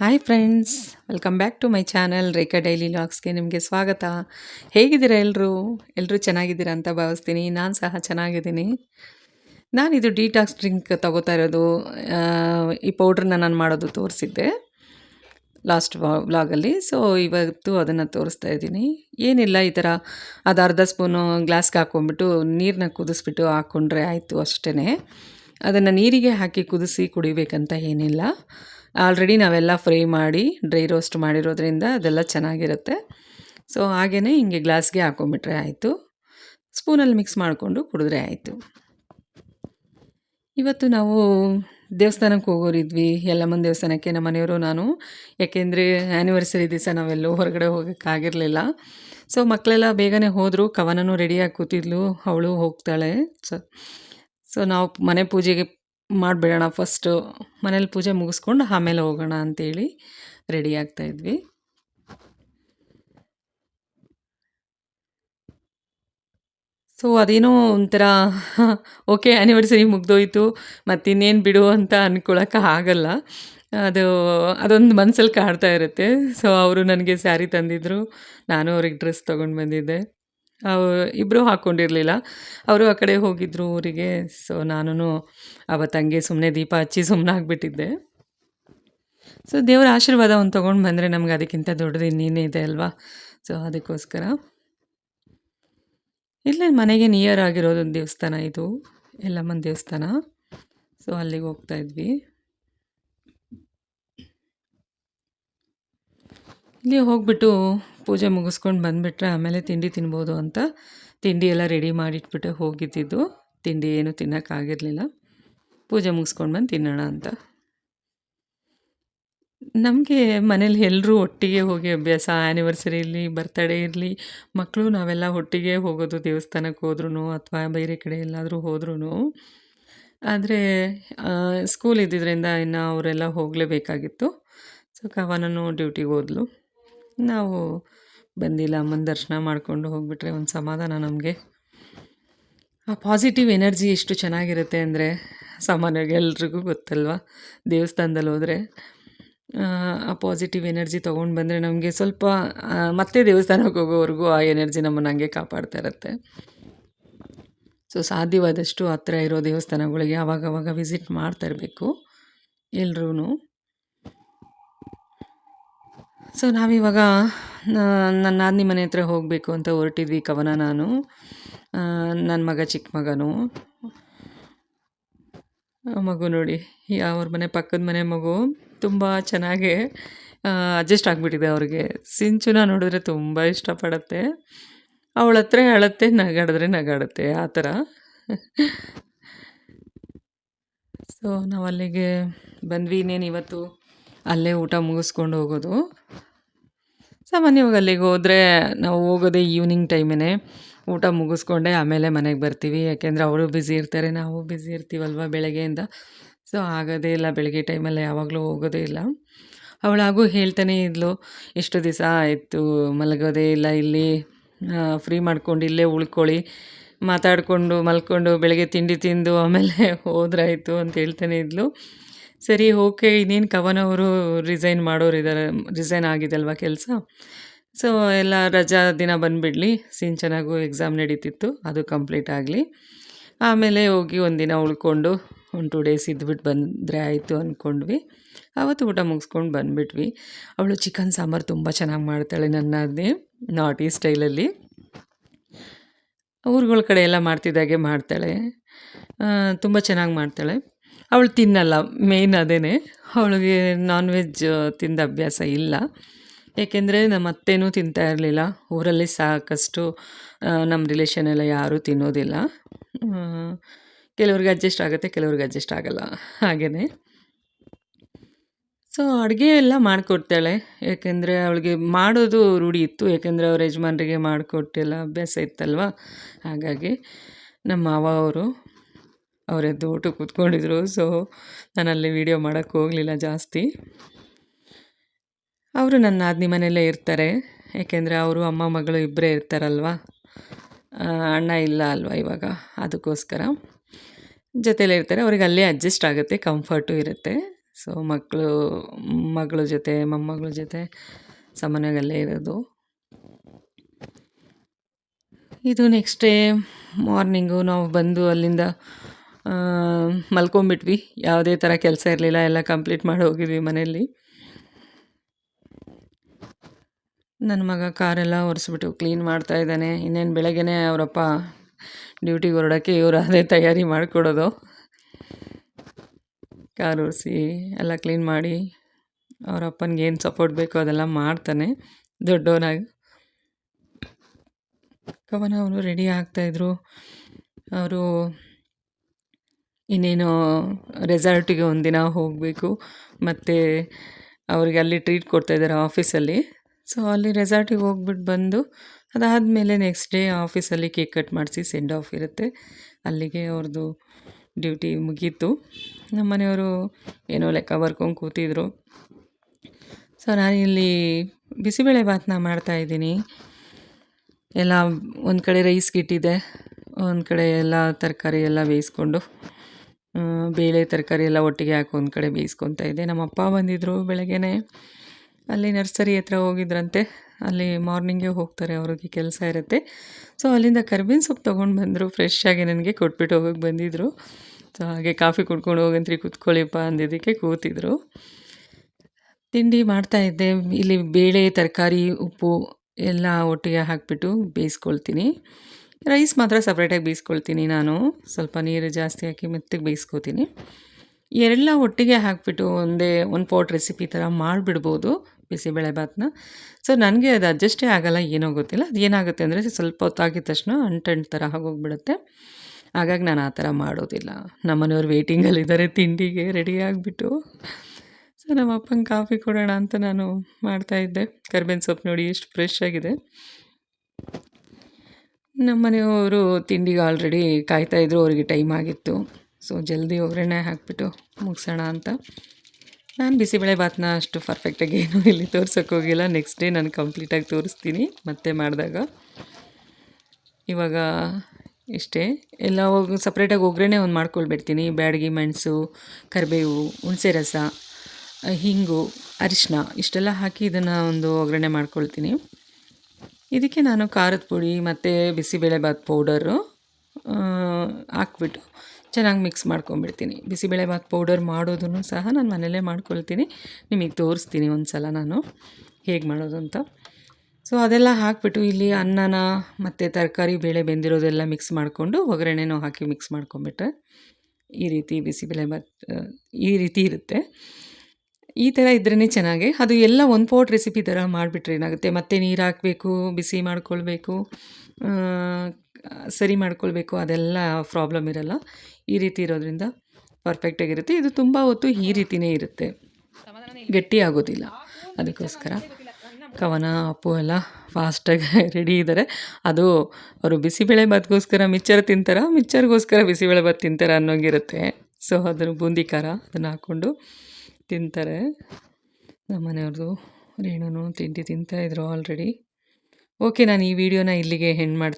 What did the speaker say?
Hi friends welcome back to my channel Rekha daily ಲಾಗ್ಸ್ಗೆ ನಿಮಗೆ ಸ್ವಾಗತ. ಹೇಗಿದ್ದೀರಾ ಎಲ್ಲರೂ ಎಲ್ಲರೂ ಚೆನ್ನಾಗಿದ್ದೀರಾ ಅಂತ ಭಾವಿಸ್ತೀನಿ. ನಾನು ಸಹ ಚೆನ್ನಾಗಿದ್ದೀನಿ. ನಾನಿದು ಡಿಟಾಕ್ಸ್ ಡ್ರಿಂಕ್ ತಗೋತಾ ಇರೋದು. ಈ ಪೌಡ್ರನ್ನ ನಾನು ಮಾಡೋದು ತೋರಿಸಿದ್ದೆ ಲಾಸ್ಟ್ ವ್ಲಾಗಲ್ಲಿ ಸೊ ಇವತ್ತು ಅದನ್ನು ತೋರಿಸ್ತಾ ಇದ್ದೀನಿ. ಏನಿಲ್ಲ, ಈ ಥರ ಅದು ಅರ್ಧ ಸ್ಪೂನು ಗ್ಲಾಸ್ಗೆ ಹಾಕ್ಕೊಂಡ್ಬಿಟ್ಟು ನೀರನ್ನ ಕುದಿಸ್ಬಿಟ್ಟು ಹಾಕ್ಕೊಂಡ್ರೆ ಆಯಿತು ಅಷ್ಟೇ ಅದನ್ನು ನೀರಿಗೆ ಹಾಕಿ ಕುದಿಸಿ ಕುಡಿಬೇಕಂತ ಏನಿಲ್ಲ. ಆಲ್ರೆಡಿ ನಾವೆಲ್ಲ ಫ್ರೈ ಮಾಡಿ, ಡ್ರೈ ರೋಸ್ಟ್ ಮಾಡಿರೋದ್ರಿಂದ ಅದೆಲ್ಲ ಚೆನ್ನಾಗಿರುತ್ತೆ. ಸೊ ಹಾಗೆಯೇ ಹಿಂಗೆ ಗ್ಲಾಸ್ಗೆ ಹಾಕ್ಕೊಂಬಿಟ್ರೆ ಆಯಿತು. ಸ್ಪೂನಲ್ಲಿ ಮಿಕ್ಸ್ ಮಾಡಿಕೊಂಡು ಕುಡಿದ್ರೆ ಆಯಿತು. ಇವತ್ತು ನಾವು ದೇವಸ್ಥಾನಕ್ಕೆ ಹೋಗೋರಿದ್ವಿ. ಯಲ್ಲಮ್ಮನ ದೇವಸ್ಥಾನಕ್ಕೆ ನಮ್ಮ ಮನೆಯವರು, ನಾನು. ಯಾಕೆಂದರೆ ಆ್ಯನಿವರ್ಸರಿ ದಿವಸ ನಾವೆಲ್ಲೋ ಹೊರಗಡೆ ಹೋಗೋಕ್ಕಾಗಿರಲಿಲ್ಲ ಸೊ ಮಕ್ಕಳೆಲ್ಲ ಬೇಗನೆ ಹೋದರು. ಕವನನೂ ರೆಡಿಯಾಗಿ ಕೂತಿದ್ಲು. ಅವಳು ಹೋಗ್ತಾಳೆ. ಸೊ ಸೊ ನಾವು ಮನೆ ಪೂಜೆಗೆ ಮಾಡಿಬಿಡೋಣ ಫಸ್ಟು ಮನೇಲಿ ಪೂಜೆ ಮುಗಿಸ್ಕೊಂಡು ಆಮೇಲೆ ಹೋಗೋಣ ಅಂತೇಳಿ ರೆಡಿ ಆಗ್ತಾಯಿದ್ವಿ ಸೊ ಅದೇನೋ ಒಂಥರ ಓಕೆ ಆ್ಯನಿವರ್ಸರಿ ಮುಗ್ದೋಯ್ತು, ಮತ್ತಿನ್ನೇನು ಬಿಡು ಅಂತ ಅಂದ್ಕೊಳಕ್ಕೆ ಆಗಲ್ಲ. ಅದು, ಅದೊಂದು ಮನಸ್ಸಲ್ಲಿ ಕಾಡ್ತಾ ಇರುತ್ತೆ. ಸೊ ಅವರು ನನಗೆ ಸ್ಯಾರಿ ತಂದಿದ್ದರು ನಾನು ಅವ್ರಿಗೆ ಡ್ರೆಸ್ ತೊಗೊಂಡು ಬಂದಿದ್ದೆ. ಇಬ್ಬರೂ ಹಾಕ್ಕೊಂಡಿರಲಿಲ್ಲ ಅವರು ಆ ಕಡೆ ಹೋಗಿದ್ದರು ಊರಿಗೆ. ಸೊ ನಾನು ಅವತ್ತು ಹಂಗೆ ಸುಮ್ಮನೆ ದೀಪ ಹಚ್ಚಿ ಸುಮ್ಮನಾಗ್ಬಿಟ್ಟಿದ್ದೆ ಸೊ ದೇವರ ಆಶೀರ್ವಾದ ಒಂದು ತೊಗೊಂಡು ಬಂದರೆ ನಮ್ಗೆ ಅದಕ್ಕಿಂತ ದೊಡ್ಡದು ಇನ್ನೇನೇ ಇದೆ ಅಲ್ವಾ? ಸೊ ಅದಕ್ಕೋಸ್ಕರ. ಇಲ್ಲೇ ಮನೆಗೆ ನಿಯರ್ ಆಗಿರೋದು ದೇವಸ್ಥಾನ ಇದು. ಎಲ್ಲಮ್ಮನ ದೇವಸ್ಥಾನ. ಸೊ ಅಲ್ಲಿಗೆ ಹೋಗ್ತಾ ಇದ್ವಿ. ಇಲ್ಲಿ ಹೋಗ್ಬಿಟ್ಟು ಪೂಜೆ ಮುಗಿಸ್ಕೊಂಡು ಬಂದುಬಿಟ್ರೆ ಆಮೇಲೆ ತಿಂಡಿ ತಿನ್ಬೋದು ಅಂತ ತಿಂಡಿ ಎಲ್ಲ ರೆಡಿ ಮಾಡಿಟ್ಬಿಟ್ಟು ಹೋಗಿದ್ದಿದ್ದು. ತಿಂಡಿ ಏನು ತಿನ್ನೋಕ್ಕಾಗಿರಲಿಲ್ಲ ಪೂಜೆ ಮುಗಿಸ್ಕೊಂಡು ಬಂದು ತಿನ್ನೋಣ ಅಂತ. ನಮಗೆ ಮನೇಲಿ ಎಲ್ಲರೂ ಒಟ್ಟಿಗೆ ಹೋಗಿ ಅಭ್ಯಾಸ ಆ್ಯನಿವರ್ಸರಿ ಇರಲಿ ಬರ್ತಡೇ ಇರಲಿ ಮಕ್ಕಳು ನಾವೆಲ್ಲ ಒಟ್ಟಿಗೆ ಹೋಗೋದು ದೇವಸ್ಥಾನಕ್ಕೆ ಹೋದ್ರೂ ಅಥವಾ ಬೇರೆ ಕಡೆ ಎಲ್ಲಾದರೂ ಹೋದ್ರೂ ಆದರೆ ಸ್ಕೂಲ್ ಇದ್ದಿದ್ದರಿಂದ ಇನ್ನು ಅವರೆಲ್ಲ ಹೋಗಲೇಬೇಕಾಗಿತ್ತು. ಸೊ ಕವನನು ಡ್ಯೂಟಿಗೆ ಹೋದ್ಲು. ನಾವು ಬಂದಿಲ್ಲ ಅಮ್ಮನ ದರ್ಶನ ಮಾಡಿಕೊಂಡು ಹೋಗ್ಬಿಟ್ರೆ ಒಂದು ಸಮಾಧಾನ ನಮಗೆ. ಆ ಪಾಸಿಟಿವ್ ಎನರ್ಜಿ ಎಷ್ಟು ಚೆನ್ನಾಗಿರುತ್ತೆ ಅಂದರೆ ಸಾಮಾನ್ಯವಾಗಿ ಎಲ್ರಿಗೂ ಗೊತ್ತಲ್ವಾ? ದೇವಸ್ಥಾನದಲ್ಲಿ ಹೋದರೆ, ಆ ಪಾಸಿಟಿವ್ ಎನರ್ಜಿ ತೊಗೊಂಡು ಬಂದರೆ ನಮಗೆ ಸ್ವಲ್ಪ ಮತ್ತೆ ದೇವಸ್ಥಾನಕ್ಕೆ ಹೋಗೋವರೆಗೂ ಆ ಎನರ್ಜಿ ನಮ್ಮನ್ನು ಹಂಗೆ ಕಾಪಾಡ್ತಾ ಇರುತ್ತೆ. ಸೊ ಸಾಧ್ಯವಾದಷ್ಟು ಹತ್ತಿರ ಇರೋ ದೇವಸ್ಥಾನಗಳಿಗೆ ಆವಾಗವಾಗ ವಿಸಿಟ್ ಮಾಡ್ತಾ ಇರಬೇಕು ಎಲ್ರೂ ಸೊ ನಾವಿವಾಗ ನನ್ನ ನಾದಿನಿ ಮನೆ ಹತ್ರ ಹೋಗಬೇಕು ಅಂತ ಹೊರಟಿದ್ವಿ ಕವನ ನಾನು. ನನ್ನ ಮಗ ಚಿಕ್ಕ ಮಗನು. ಮಗು ನೋಡಿ ಅವ್ರ ಮನೆ? ಪಕ್ಕದ ಮನೆ ಮಗು. ತುಂಬ ಚೆನ್ನಾಗೆ ಅಡ್ಜಸ್ಟ್ ಆಗಿಬಿಟ್ಟಿದೆ ಅವ್ರಿಗೆ. ಸಿಂಚುನ ನೋಡಿದ್ರೆ ತುಂಬ ಇಷ್ಟಪಡುತ್ತೆ. ಅವಳ ಹತ್ರ ಅಳತ್ತೆ ನಗಾಡಿದ್ರೆ ನಗಾಡುತ್ತೆ, ಆ ಥರ. ಸೊ ನಾವು ಅಲ್ಲಿಗೆ ಬಂದ್ವಿ ಇನ್ನೇನು ಇವತ್ತು? ಅಲ್ಲೇ ಊಟ ಮುಗಿಸ್ಕೊಂಡು ಹೋಗೋದು. ಸಾಮಾನ್ಯವಾಗಿ ಅಲ್ಲಿಗೆ ಹೋದರೆ ನಾವು ಹೋಗೋದೇ ಈವ್ನಿಂಗ್ ಟೈಮೇ ಊಟ ಮುಗಿಸ್ಕೊಂಡೆ ಆಮೇಲೆ ಮನೆಗೆ ಬರ್ತೀವಿ. ಯಾಕೆಂದರೆ ಅವರು ಬ್ಯುಸಿ ಇರ್ತಾರೆ, ನಾವು ಬ್ಯುಸಿ ಇರ್ತೀವಲ್ವ ಬೆಳಗ್ಗೆಯಿಂದ. ಸೊ ಆಗೋದೇ ಇಲ್ಲ, ಬೆಳಗ್ಗೆ ಟೈಮಲ್ಲಿ ಯಾವಾಗಲೂ ಹೋಗೋದೇ ಇಲ್ಲ. ಅವಳಾಗೂ ಹೇಳ್ತಾನೆ ಇದ್ಲು ಎಷ್ಟು ದಿವಸ ಆಯಿತು, ಮಲಗೋದೇ ಇಲ್ಲ ಇಲ್ಲಿ. ಫ್ರೀ ಮಾಡ್ಕೊಂಡು ಇಲ್ಲೇ ಉಳ್ಕೊಳ್ಳಿ. ಮಾತಾಡಿಕೊಂಡು ಮಲ್ಕೊಂಡು ಬೆಳಗ್ಗೆ ತಿಂಡಿ ತಿಂದು ಆಮೇಲೆ ಹೋದ್ರಾಯಿತು ಅಂತ ಹೇಳ್ತಾನೆ ಇದ್ಲು. ಸರಿ, ಓಕೆ, ಇನ್ನೇನು ಕವನ್ ಅವರು ರಿಸೈನ್ ಮಾಡೋರು ಇದ್ದಾರೆ ರಿಸೈನ್ ಆಗಿದೆ ಅಲ್ವಾ ಕೆಲಸ? ಸೊ ಎಲ್ಲ ರಜಾ ದಿನ ಬಂದುಬಿಡಲಿ ಸೀನ್ ಚೆನ್ನಾಗೂ ಎಕ್ಸಾಮ್ ನಡೀತಿತ್ತು, ಅದು ಕಂಪ್ಲೀಟ್ ಆಗಲಿ. ಆಮೇಲೆ ಹೋಗಿ ಒಂದಿನ ಉಳ್ಕೊಂಡು, ಒಂದು ಟೂ ಡೇಸ್ ಇದ್ಬಿಟ್ಟು ಬಂದರೆ ಆಯಿತು ಅಂದ್ಕೊಂಡ್ವಿ ಆವತ್ತು ಊಟ ಮುಗಿಸ್ಕೊಂಡು ಬಂದುಬಿಟ್ವಿ. ಅವಳು, ಚಿಕನ್ ಸಾಂಬಾರು ತುಂಬ ಚೆನ್ನಾಗಿ ಮಾಡ್ತಾಳೆ ನನ್ನ ಅದೇ ಈ ಸ್ಟೈಲಲ್ಲಿ ಊರುಗಳ ಕಡೆ ಎಲ್ಲ ಮಾಡ್ತಿದ್ದಾಗೆ ಮಾಡ್ತಾಳೆ. ತುಂಬ ಚೆನ್ನಾಗಿ ಮಾಡ್ತಾಳೆ. ಅವಳು ತಿನ್ನಲ್ಲ ಮೇಯ್ನ್ ಅದೇ ಅವಳಿಗೆ ನಾನ್ ವೆಜ್ ತಿಂದ ಅಭ್ಯಾಸ ಇಲ್ಲ. ಏಕೆಂದರೆ ನಮ್ಮ ಅತ್ತೆನೂ ತಿಂತಾ ಇರಲಿಲ್ಲ. ಊರಲ್ಲಿ ಸಾಕಷ್ಟು ನಮ್ಮ ರಿಲೇಷನ್ ಎಲ್ಲ ಯಾರೂ ತಿನ್ನೋದಿಲ್ಲ. ಕೆಲವ್ರಿಗೆ ಅಡ್ಜಸ್ಟ್ ಆಗುತ್ತೆ, ಕೆಲವ್ರಿಗೆ ಅಡ್ಜಸ್ಟ್ ಆಗಲ್ಲ. ಹಾಗೆಯೇ ಸೊ ಅಡುಗೆ ಎಲ್ಲ ಮಾಡಿಕೊಡ್ತಾಳೆ. ಏಕೆಂದರೆ ಅವಳಿಗೆ ಮಾಡೋದು ರೂಢಿ ಇತ್ತು. ಏಕೆಂದರೆ ಅವ್ರ ಯಜಮಾನ್ರಿಗೆ ಮಾಡಿಕೊಟ್ಟೆಲ್ಲ, ಅಭ್ಯಾಸ ಇತ್ತಲ್ವ? ಹಾಗಾಗಿ ನಮ್ಮ ಮಾವ ಅವರು ಅವರೆದ್ದು ಊಟಕ್ಕೆ ಕೂತ್ಕೊಂಡಿದ್ರು. ಸೊ ನಾನು ಅಲ್ಲಿ ವೀಡಿಯೋ ಮಾಡೋಕ್ಕೆ ಹೋಗಲಿಲ್ಲ ಜಾಸ್ತಿ. ಅವರು ನನ್ನ ನಾದಿನಿ ಮನೆಯಲ್ಲೇ ಇರ್ತಾರೆ. ಏಕೆಂದರೆ ಅವರು ಅಮ್ಮ, ಮಗಳು ಇಬ್ಬರೇ ಇರ್ತಾರಲ್ವ? ಅಣ್ಣ ಇಲ್ಲ ಅಲ್ವಾ ಇವಾಗ? ಅದಕ್ಕೋಸ್ಕರ. ಜೊತೆಲೇ ಇರ್ತಾರೆ. ಅವ್ರಿಗೆ ಅಲ್ಲೇ ಅಡ್ಜಸ್ಟ್ ಆಗುತ್ತೆ ಕಂಫರ್ಟು ಇರುತ್ತೆ. ಸೊ ಮಕ್ಕಳು ಮಗಳ ಜೊತೆ, ಮೊಮ್ಮಗಳ ಜೊತೆ ಸಾಮಾನ್ಯವಾಗಿ ಅಲ್ಲೇ ಇರೋದು. ಇದು ನೆಕ್ಸ್ಟ್ ಡೇ ಮಾರ್ನಿಂಗು ನಾವು ಬಂದು ಅಲ್ಲಿಂದ ಮಲ್ಕೊಂಬಿಟ್ವಿ. ಯಾವುದೇ ಥರ ಕೆಲಸ ಇರಲಿಲ್ಲ, ಎಲ್ಲ ಕಂಪ್ಲೀಟ್ ಮಾಡಿ ಹೋಗಿದ್ವಿ ಮನೆಯಲ್ಲಿ. ನನ್ನ ಮಗ ಕಾರೆಲ್ಲ ಒರೆಸ್ಬಿಟ್ಟು ಕ್ಲೀನ್ ಮಾಡ್ತಾ ಇದ್ದಾನೆ. ಇನ್ನೇನು ಬೆಳಗ್ಗೆ ಅವರಪ್ಪ ಡ್ಯೂಟಿಗೆ ಹೊರಡೋಕ್ಕೆ ಇವರು ಅದೇ ತಯಾರಿ ಮಾಡಿಕೊಡೋದು. ಕಾರ್ ಒರೆಸಿ ಎಲ್ಲ ಕ್ಲೀನ್ ಮಾಡಿ ಅವರಪ್ಪನಿಗೆ ಏನು ಸಪೋರ್ಟ್ ಬೇಕೋ ಅದೆಲ್ಲ ಮಾಡ್ತಾನೆ. ದೊಡ್ಡವನಾಗಿ. ಕವನ ಅವರು ರೆಡಿ ಆಗ್ತಾಯಿದ್ರು ಅವರು ಇನ್ನೇನು ರೆಸಾರ್ಟಿಗೆ ಒಂದಿನ ಹೋಗಬೇಕು. ಮತ್ತು ಅವ್ರಿಗೆ ಅಲ್ಲಿ ಟ್ರೀಟ್ ಕೊಡ್ತಾಯಿದ್ದಾರೆ ಆಫೀಸಲ್ಲಿ ಸೊ ಅಲ್ಲಿ. ರೆಸಾರ್ಟಿಗೆ ಹೋಗ್ಬಿಟ್ಟು ಬಂದು ಅದಾದಮೇಲೆ ನೆಕ್ಸ್ಟ್ ಡೇ ಆಫೀಸಲ್ಲಿ ಕೇಕ್ ಕಟ್ ಮಾಡಿಸಿ ಸೆಂಡ್ ಆಫ್ ಇರುತ್ತೆ. ಅಲ್ಲಿಗೆ ಅವ್ರದ್ದು ಡ್ಯೂಟಿ ಮುಗೀತು. ನಮ್ಮ ಮನೆಯವರು ಏನೋ ಲೆಕ್ಕ ಬರ್ಕೊಂಡು ಕೂತಿದ್ರು. ಸೊ ಇಲ್ಲಿ ಬಿಸಿಬೇಳೆ ಭಾತ್ನ ಮಾಡ್ತಾಯಿದ್ದೀನಿ ಎಲ್ಲ ಒಂದು ಕಡೆ ರೈಸ್ ಇಟ್ಟಿದ್ದೆ ಒಂದು ಕಡೆ ಎಲ್ಲ ತರಕಾರಿ ಎಲ್ಲ ಬೇಯಿಸ್ಕೊಂಡು. ಬೇಳೆ ತರಕಾರಿ ಎಲ್ಲ ಒಟ್ಟಿಗೆ ಹಾಕಿ ಒಂದು ಕಡೆ ಬೇಯಿಸ್ಕೊತಾ ಇದ್ದೆ. ನಮ್ಮ ಅಪ್ಪ ಬಂದಿದ್ದರು ಬೆಳಗ್ಗೆನೆ. ಅಲ್ಲಿ ನರ್ಸರಿ ಹತ್ರ ಹೋಗಿದ್ರಂತೆ. ಅಲ್ಲಿ ಮಾರ್ನಿಂಗೇ ಹೋಗ್ತಾರೆ, ಅವ್ರಿಗೆ ಕೆಲಸ ಇರುತ್ತೆ. ಸೊ ಅಲ್ಲಿಂದ ಕರ್ಬೇವಿನ ಸೊಪ್ಪು ತೊಗೊಂಡು ಬಂದರು. ಫ್ರೆಶ್ ಆಗಿ ನನಗೆ ಕೊಟ್ಬಿಟ್ಟು ಹೋಗಕ್ಕೆ ಬಂದಿದ್ದರು ಸೊ ಹಾಗೆ ಕಾಫಿ ಕುಡ್ಕೊಂಡು ಹೋಗಂತ್ರಿ ಕೂತ್ಕೊಳ್ಳಿಪ್ಪ ಅಂದಿದ್ದಕ್ಕೆ ಕೂತಿದ್ರು. ತಿಂಡಿ ಮಾಡ್ತಾ ಇದ್ದೆ. ಇಲ್ಲಿ ಬೇಳೆ, ತರಕಾರಿ, ಉಪ್ಪು ಎಲ್ಲ ಒಟ್ಟಿಗೆ ಹಾಕಿಬಿಟ್ಟು ಬೇಯಿಸ್ಕೊಳ್ತೀನಿ. ರೈಸ್ ಮಾತ್ರ ಸಪ್ರೇಟಾಗಿ ಬೇಯಿಸ್ಕೊಳ್ತೀನಿ ನಾನು. ಸ್ವಲ್ಪ ನೀರು ಜಾಸ್ತಿ ಹಾಕಿ ಮೆತ್ತಗೆ ಬೇಯಿಸ್ಕೋತೀನಿ. ಎಲ್ಲ ಒಟ್ಟಿಗೆ ಹಾಕಿಬಿಟ್ಟು ಒಂದೇ ಒಂದು ಪಾಟ್ ರೆಸಿಪಿ ಥರ ಮಾಡಿಬಿಡ್ಬೋದು ಬಿಸಿಬೇಳೆ ಭಾತ್ನ. ಸೊ, ನನಗೆ ಅದು ಅಡ್ಜಸ್ಟೇ ಆಗೋಲ್ಲ, ಏನೋ ಗೊತ್ತಿಲ್ಲ. ಅದು ಏನಾಗುತ್ತೆ ಅಂದರೆ ಸ್ವಲ್ಪ ಹೊತ್ತಾಗಿದ ತಕ್ಷಣ ಅಂಟಂಟ್ ಥರ ಆಗೋಗ್ಬಿಡುತ್ತೆ. ಹಾಗಾಗಿ ನಾನು ಆ ಥರ ಮಾಡೋದಿಲ್ಲ. ನಮ್ಮನೆಯವ್ರು ವೇಟಿಂಗಲ್ಲಿದ್ದಾರೆ ತಿಂಡಿಗೆ ರೆಡಿ ಆಗಿಬಿಟ್ಟು. ಸೊ, ನಮ್ಮ ಅಪ್ಪಂಗೆ ಕಾಫಿ ಕೊಡೋಣ ಅಂತ ನಾನು ಮಾಡ್ತಾಯಿದ್ದೆ ಕರ್ಬೇವಿನ ಸೊಪ್ಪು ನೋಡಿ ಎಷ್ಟು ಫ್ರೆಶ್ ಆಗಿದೆ. ನಮ್ಮ ಮನೆಯವರು ತಿಂಡಿಗೆ ಆಲ್ರೆಡಿ ಕಾಯ್ತಾಯಿದ್ರು ಅವರಿಗೆ ಟೈಮ್ ಆಗಿತ್ತು. ಸೊ ಜಲ್ದಿ ಒಗ್ಗರಣೆ ಹಾಕಿಬಿಟ್ಟು ಮುಗಿಸೋಣ ಅಂತ. ನಾನು ಬಿಸಿಬೇಳೆ ಭಾತ್ನ ಅಷ್ಟು ಪರ್ಫೆಕ್ಟಾಗಿ ಏನೂ ಇಲ್ಲಿ ತೋರ್ಸೋಕೆ ಹೋಗಿಲ್ಲ. ನೆಕ್ಸ್ಟ್ ಡೇ ನಾನು ಕಂಪ್ಲೀಟಾಗಿ ತೋರಿಸ್ತೀನಿ ಮತ್ತೆ ಮಾಡಿದಾಗ. ಇವಾಗ ಇಷ್ಟೇ. ಎಲ್ಲ ಹೋಗಿ ಸಪ್ರೇಟಾಗಿ ಒಗ್ಗರಣೆ ಒಂದು ಮಾಡ್ಕೊಳ್ಬಿಡ್ತೀನಿ. ಬ್ಯಾಡಗಿ, ಮೆಣಸು, ಕರಿಬೇವು, ಹುಣಸೆ ರಸ ಹಿಂಗು ಅರಿಶಿನ ಇಷ್ಟೆಲ್ಲ ಹಾಕಿ ಇದನ್ನು ಒಂದು ಒಗ್ಗರಣೆ ಮಾಡ್ಕೊಳ್ತೀನಿ. ಇದಕ್ಕೆ ನಾನು ಖಾರದ ಪುಡಿ ಮತ್ತು ಬಿಸಿಬೇಳೆಭಾತ್ ಪೌಡರು ಹಾಕ್ಬಿಟ್ಟು ಚೆನ್ನಾಗಿ ಮಿಕ್ಸ್ ಮಾಡ್ಕೊಂಬಿಡ್ತೀನಿ ಬಿಸಿಬೇಳೆಬಾತ್ ಪೌಡರ್ ಮಾಡೋದನ್ನು ಸಹ ನಾನು ಮನೆಯಲ್ಲೇ ಮಾಡ್ಕೊಳ್ತೀನಿ. ನಿಮಗೆ ತೋರಿಸ್ತೀನಿ ಒಂದು ಸಲ ನಾನು ಹೇಗೆ ಮಾಡೋದು ಅಂತ. ಸೊ ಅದೆಲ್ಲ ಹಾಕ್ಬಿಟ್ಟು ಇಲ್ಲಿ ಅನ್ನನ ಮತ್ತು ತರಕಾರಿ ಬೇಳೆ ಬೆಂದಿರೋದೆಲ್ಲ ಮಿಕ್ಸ್ ಮಾಡಿಕೊಂಡು ಒಗ್ಗರಣೆನೂ ಹಾಕಿ ಮಿಕ್ಸ್ ಮಾಡ್ಕೊಂಬಿಟ್ರೆ ಈ ರೀತಿ ಬಿಸಿಬೇಳೆಭಾತ್ ಆ, ಈ ರೀತಿ ಇರುತ್ತೆ. ಈ ಥರ ಇದ್ರೇ ಚೆನ್ನಾಗಿ. ಅದು ಎಲ್ಲ ಒಂದು ಪಾಟ್ ರೆಸಿಪಿ ಥರ ಮಾಡಿಬಿಟ್ರೆ ಏನಾಗುತ್ತೆ? ಮತ್ತೆ ನೀರು ಹಾಕಬೇಕು, ಬಿಸಿ ಮಾಡ್ಕೊಳ್ಬೇಕು ಸರಿ ಮಾಡ್ಕೊಳ್ಬೇಕು, ಅದೆಲ್ಲ ಪ್ರಾಬ್ಲಮ್ ಇರಲ್ಲ. ಈ ರೀತಿ ಇರೋದ್ರಿಂದ ಪರ್ಫೆಕ್ಟಾಗಿರುತ್ತೆ ಇದು ತುಂಬ ಹೊತ್ತು ಈ ರೀತಿಯೇ ಇರುತ್ತೆ. ಗಟ್ಟಿ ಆಗೋದಿಲ್ಲ. ಅದಕ್ಕೋಸ್ಕರ ಕವನ, ಅಪ್ಪು ಎಲ್ಲ ಫಾಸ್ಟಾಗಿ ರೆಡಿ ಇದ್ದಾರೆ ಅದು ಅವರು ಬಿಸಿಬೇಳೆ ಭಾತ್ಗೋಸ್ಕರ ಮಿಚ್ಚರ್ ತಿಂತಾರ? ಮಿಚ್ಚರ್ಗೋಸ್ಕರ ಬಿಸಿಬೇಳೆ ಭಾತ್ ತಿಂತಾರ ಅನ್ನೋಂಗಿರುತ್ತೆ. ಸೊ ಅದನ್ನು ಬೂಂದಿ ಖಾರ ಅದನ್ನು ಹಾಕ್ಕೊಂಡು ತಿಂತಾರೆ. ನಮ್ಮ ಮನೆಯವ್ರದ್ದು ರೇಣುನು ತಿಂಡಿ ತಿಂತಾಯಿದ್ರು ಆಲ್ರೆಡಿ ಓಕೆ ನಾನು ಈ ವಿಡಿಯೋನ ಇಲ್ಲಿಗೆ ಹೆಣ್ಣು ಮಾಡ್ತೀನಿ.